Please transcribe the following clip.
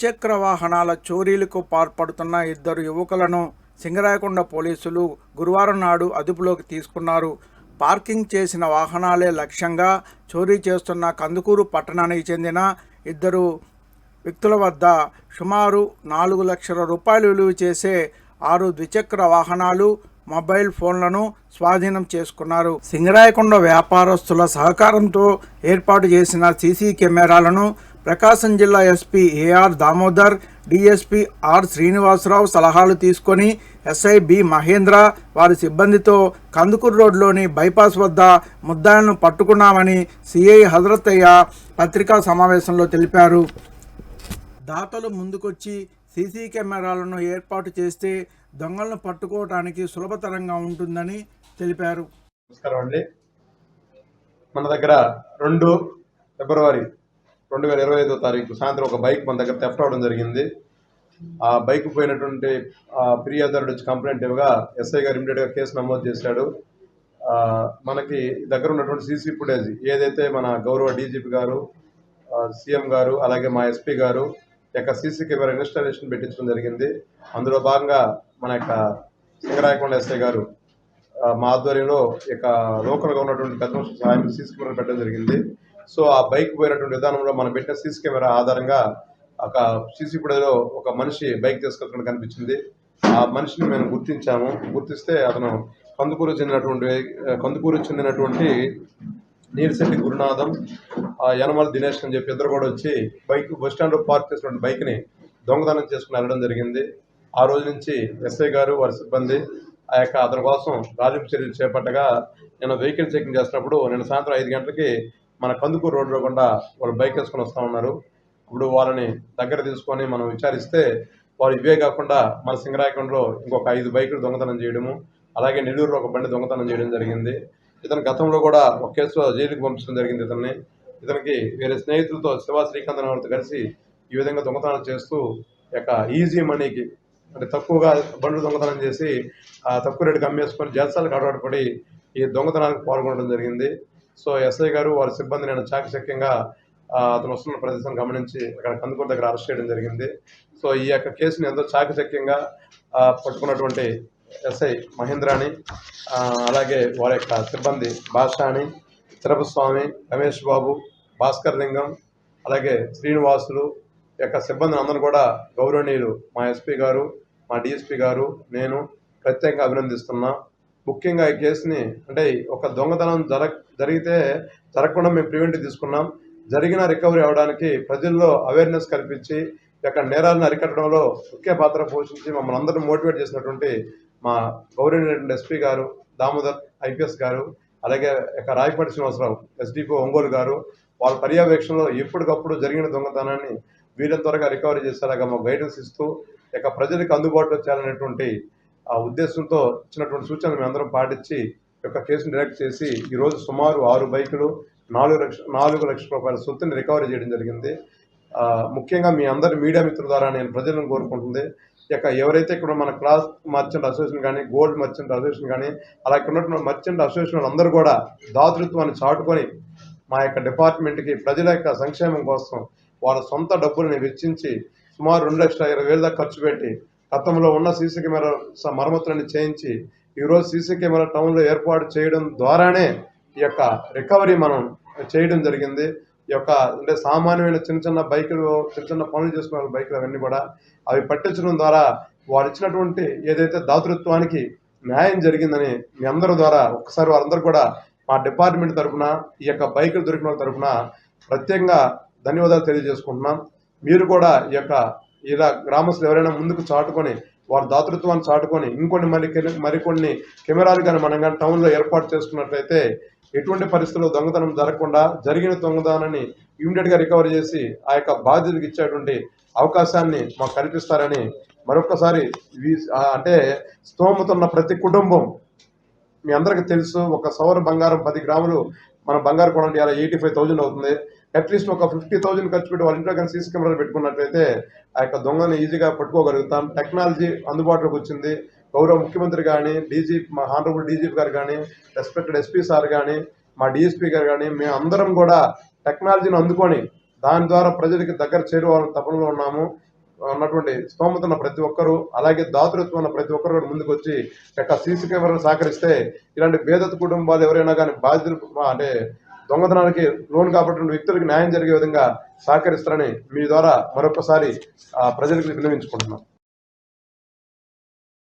ద్విచక్ర వాహనాల చోరీలకు పాల్పడుతున్న ఇద్దరు యువకులను సింగరాయకొండ పోలీసులు గురువారం నాడు అదుపులోకి తీసుకున్నారు. పార్కింగ్ చేసిన వాహనాలే లక్ష్యంగా చోరీ చేస్తున్న కందుకూరు పట్టణానికి చెందిన ఇద్దరు వ్యక్తుల వద్ద సుమారు నాలుగు లక్షల రూపాయలు విలువ చేసే ఆరు ద్విచక్ర వాహనాలు మొబైల్ ఫోన్లను స్వాధీనం చేసుకున్నారు. సింగరాయకొండ వ్యాపారస్తుల సహకారంతో ఏర్పాటు చేసిన సీసీ కెమెరాలను ప్రకాశం జిల్లా SP AR Damodar DSP R Srinivasarao సలహాలు తీసుకొని ఎస్ఐ బి మహేంద్ర వారి సిబ్బందితో కందుకూరు రోడ్లోని బైపాస్ వద్ద ముద్దాలను పట్టుకున్నామని సిఐ హజరత్తయ్య పత్రికా సమావేశంలో తెలిపారు. దాతలు ముందుకొచ్చి సీసీ కెమెరాలను ఏర్పాటు చేస్తే దొంగలను పట్టుకోవడానికి సులభతరంగా ఉంటుందని తెలిపారు. నమస్కారం అండి. మన దగ్గర రెండు ఫిబ్రవరి రెండు వేల ఇరవై ఐదో తారీఖు సాయంత్రం ఒక బైక్ మన దగ్గర థెఫ్ట్ అవడం జరిగింది. ఆ బైక్ పోయినటువంటి ఆ ఫిర్యాదుదారుడు వచ్చి కంప్లైంట్ ఇవ్వగా ఎస్ఐ గారు ఇమీడియట్గా కేసు నమోదు చేశాడు. మనకి దగ్గర ఉన్నటువంటి సీసీ ఫుటేజ్ ఏదైతే మన గౌరవ డీజీపీ గారు సీఎం గారు అలాగే మా ఎస్పీ గారు యొక్క సీసీ కెమెరా ఇన్స్టాలేషన్ పెట్టించడం జరిగింది. అందులో భాగంగా మన యొక్క సింగరాయకొండ ఎస్ఐ గారు మా ఆధ్వర్యంలో ఇక లోకల్గా ఉన్నటువంటి పెద్ద సహాయం సీసీ కెమెరా పెట్టడం జరిగింది. సో ఆ బైక్ పోయినటువంటి విధానంలో మనం పెట్టిన సీసీ కెమెరా ఆధారంగా ఒక సీసీ ఫుటేజ్లో ఒక మనిషి బైక్ తీసుకెళ్తున్నట్టు కనిపించింది. ఆ మనిషిని మేము గుర్తించాము. గుర్తిస్తే అతను కందుకూరు చెందినటువంటి కందుకూరు చెందినటువంటి నీలశెట్టి గురునాథం ఆ యనమల దినేష్ అని చెప్పి ఇద్దరు కూడా వచ్చి బైక్ బస్ స్టాండ్లో పార్క్ చేసినటువంటి బైక్ని దొంగతనం చేసుకుని వెళ్ళడం జరిగింది. ఆ రోజు నుంచి ఎస్ఐ గారు వారి సిబ్బంది ఆ యొక్క అతని కోసం రాజుపు చర్యలు చేపట్టగా నేను వెహికల్ చెకింగ్ చేసినప్పుడు నేను సాయంత్రం ఐదు గంటలకి మన కందుకూరు రోడ్లో కూడా వాళ్ళు బైక్ వేసుకొని వస్తూ ఉన్నారు. ఇప్పుడు వాళ్ళని దగ్గర తీసుకొని మనం విచారిస్తే వారు ఇవే కాకుండా మన సింగరాయకొండలో ఇంకొక ఐదు బైకులు దొంగతనం చేయడము అలాగే నెల్లూరులో ఒక బండి దొంగతనం చేయడం జరిగింది. ఇతను గతంలో కూడా ఒక కేసులో జైలుకి పంపించడం జరిగింది ఇతన్ని. ఇతనికి వేరే స్నేహితులతో శివ శ్రీకాంత్ వారితో కలిసి ఈ విధంగా దొంగతనం చేస్తూ యొక్క ఈజీ మనీకి అంటే తక్కువగా బండ్లు దొంగతనం చేసి ఆ తక్కువ రేటుకి అమ్మేసుకొని జలసాలకు అడవాటు పడి ఈ దొంగతనానికి పాల్గొనడం జరిగింది. సో ఎస్ఐ గారు వారి సిబ్బంది నేను చాకచక్యంగా అతను వస్తున్న ప్రదేశం గమనించి అక్కడ కందుకూరు దగ్గర అరెస్ట్ చేయడం జరిగింది. సో ఈ యొక్క కేసుని ఎంతో చాకచక్యంగా పట్టుకున్నటువంటి ఎస్ఐ మహేంద్రాని అలాగే వారి యొక్క సిబ్బంది భాషాని తిరుపస్వామి రమేష్ బాబు భాస్కర్ లింగం అలాగే శ్రీనివాసులు యొక్క సిబ్బంది అందరూ కూడా గౌరవనీయులు మా ఎస్పీ గారు మా డిఎస్పీ గారు నేను ప్రత్యేకంగా అభినందిస్తున్నా. ముఖ్యంగా ఈ కేసుని అంటే ఒక దొంగతనం జర జరిగితే జరగకుండా మేము ప్రివెంటివ్ తీసుకున్నాం. జరిగిన రికవరీ అవడానికి ప్రజల్లో అవేర్నెస్ కల్పించి యొక్క నేరాలను అరికట్టడంలో ముఖ్య పాత్ర పోషించి మమ్మల్ని అందరినీ మోటివేట్ చేసినటువంటి మా గౌరవనీయులైన ఎస్పీ గారు దామోదర్ ఐపీఎస్ గారు అలాగే ఇక రాయపాటి శ్రీనివాసరావు ఎస్డిపో ఒంగోలు గారు వాళ్ళ పర్యవేక్షణలో ఎప్పటికప్పుడు జరిగిన దొంగతనాన్ని వీళ్ళ త్వరగా రికవరీ చేసేలాగా మాకు గైడెన్స్ ఇస్తూ ఇక ప్రజలకు అందుబాటులో చేయాలనేటువంటి ఆ ఉద్దేశంతో ఇచ్చినటువంటి సూచనలు మేము అందరం పాటించి యొక్క కేసును డైరెక్ట్ చేసి ఈరోజు సుమారు ఆరు బైకులు నాలుగు లక్ష నాలుగు లక్షల రూపాయల సొత్తుని రికవరీ చేయడం జరిగింది. ముఖ్యంగా మీ అందరి మీడియా మిత్రుల ద్వారా నేను ప్రజలను కోరుకుంటుంది. ఈ యొక్క ఎవరైతే ఇక్కడ మన క్లాస్ మర్చెంట్ అసోసియేషన్ కానీ గోల్డ్ మర్చెంట్ అసోసియేషన్ కానీ అలా ఇక్కడ ఉన్నటువంటి మర్చెంట్ అసోసియేషన్ అందరూ కూడా దాతృత్వాన్ని చాటుకొని మా యొక్క డిపార్ట్మెంట్కి ప్రజల యొక్క సంక్షేమం కోసం వాళ్ళ సొంత డబ్బుల్ని వెచ్చించి సుమారు రెండు లక్షల ఇరవై వేల దాకా ఖర్చు పెట్టి గతంలో ఉన్న సీసీ కెమెరా స- చేయించి ఈరోజు సీసీ కెమెరా టౌన్లో ఏర్పాటు చేయడం ద్వారానే ఈ యొక్క రికవరీ మనం చేయడం జరిగింది. ఈ యొక్క అంటే సామాన్యమైన చిన్న చిన్న బైకులు చిన్న చిన్న పనులు చేసుకునే వాళ్ళ బైకులు అవన్నీ కూడా అవి పట్టించడం ద్వారా వారు ఇచ్చినటువంటి ఏదైతే దాతృత్వానికి న్యాయం జరిగిందని మీ అందరి ద్వారా ఒక్కసారి వారందరూ కూడా మా డిపార్ట్మెంట్ తరఫున ఈ యొక్క బైకులు దొరికిన తరఫున ప్రత్యేకంగా ధన్యవాదాలు తెలియజేసుకుంటున్నాం. మీరు కూడా ఈ యొక్క ఇలా గ్రామస్తులు ఎవరైనా ముందుకు చాటుకొని వారి దాతృత్వాన్ని చాటుకొని ఇంకొన్ని మరి మరికొన్ని కెమెరాలు కానీ మనం కానీ టౌన్లో ఏర్పాటు చేసుకున్నట్లయితే ఎటువంటి పరిస్థితుల్లో దొంగతనం జరగకుండా జరిగిన దొంగతనాన్ని ఇమీడియట్గా రికవర్ చేసి ఆ యొక్క బాధ్యతలకు ఇచ్చేటువంటి అవకాశాన్ని మాకు కల్పిస్తారని మరొకసారి వీ- అంటే స్తోమతున్న ప్రతి కుటుంబం మీ అందరికీ తెలుసు. ఒక సౌర బంగారం పది గ్రాములు మన బంగారు కొనండి అలా ఎయిటీ ఫైవ్ థౌజండ్ అవుతుంది. అట్లీస్ట్ ఒక ఫిఫ్టీ థౌజండ్ ఖర్చు పెట్టి వాళ్ళ ఇంట్లో కానీ సీసీ కెమెరాలు పెట్టుకున్నట్లయితే ఆ యొక్క దొంగని ఈజీగా పట్టుకోగలుగుతాం. టెక్నాలజీ అందుబాటులోకి వచ్చింది. గౌరవ ముఖ్యమంత్రి కానీ డీజీపీ మా హానరబుల్ డీజీపీ గారు కానీ రెస్పెక్టెడ్ ఎస్పీ సార్ కానీ మా డిఎస్పీ గారు కానీ మేము అందరం కూడా టెక్నాలజీని అందుకొని దాని ద్వారా ప్రజలకి దగ్గర చేరువాలని తపనలో ఉన్నాము. ఉన్నటువంటి స్తోమత ఉన్న ప్రతి ఒక్కరూ అలాగే దాతృత్వం ఉన్న ప్రతి ఒక్కరు కూడా ముందుకు వచ్చి యొక్క సీసీ కెమెరాలు సహకరిస్తే ఇలాంటి పేదత కుటుంబాలు ఎవరైనా కానీ బాధితులు అంటే దొంగతనానికి లోన్ కాబట్టి వ్యక్తులకు న్యాయం జరిగే విధంగా సహకరిస్తారని మీ ద్వారా మరొకసారి ప్రజలకు విన్నవించుకుంటున్నాం.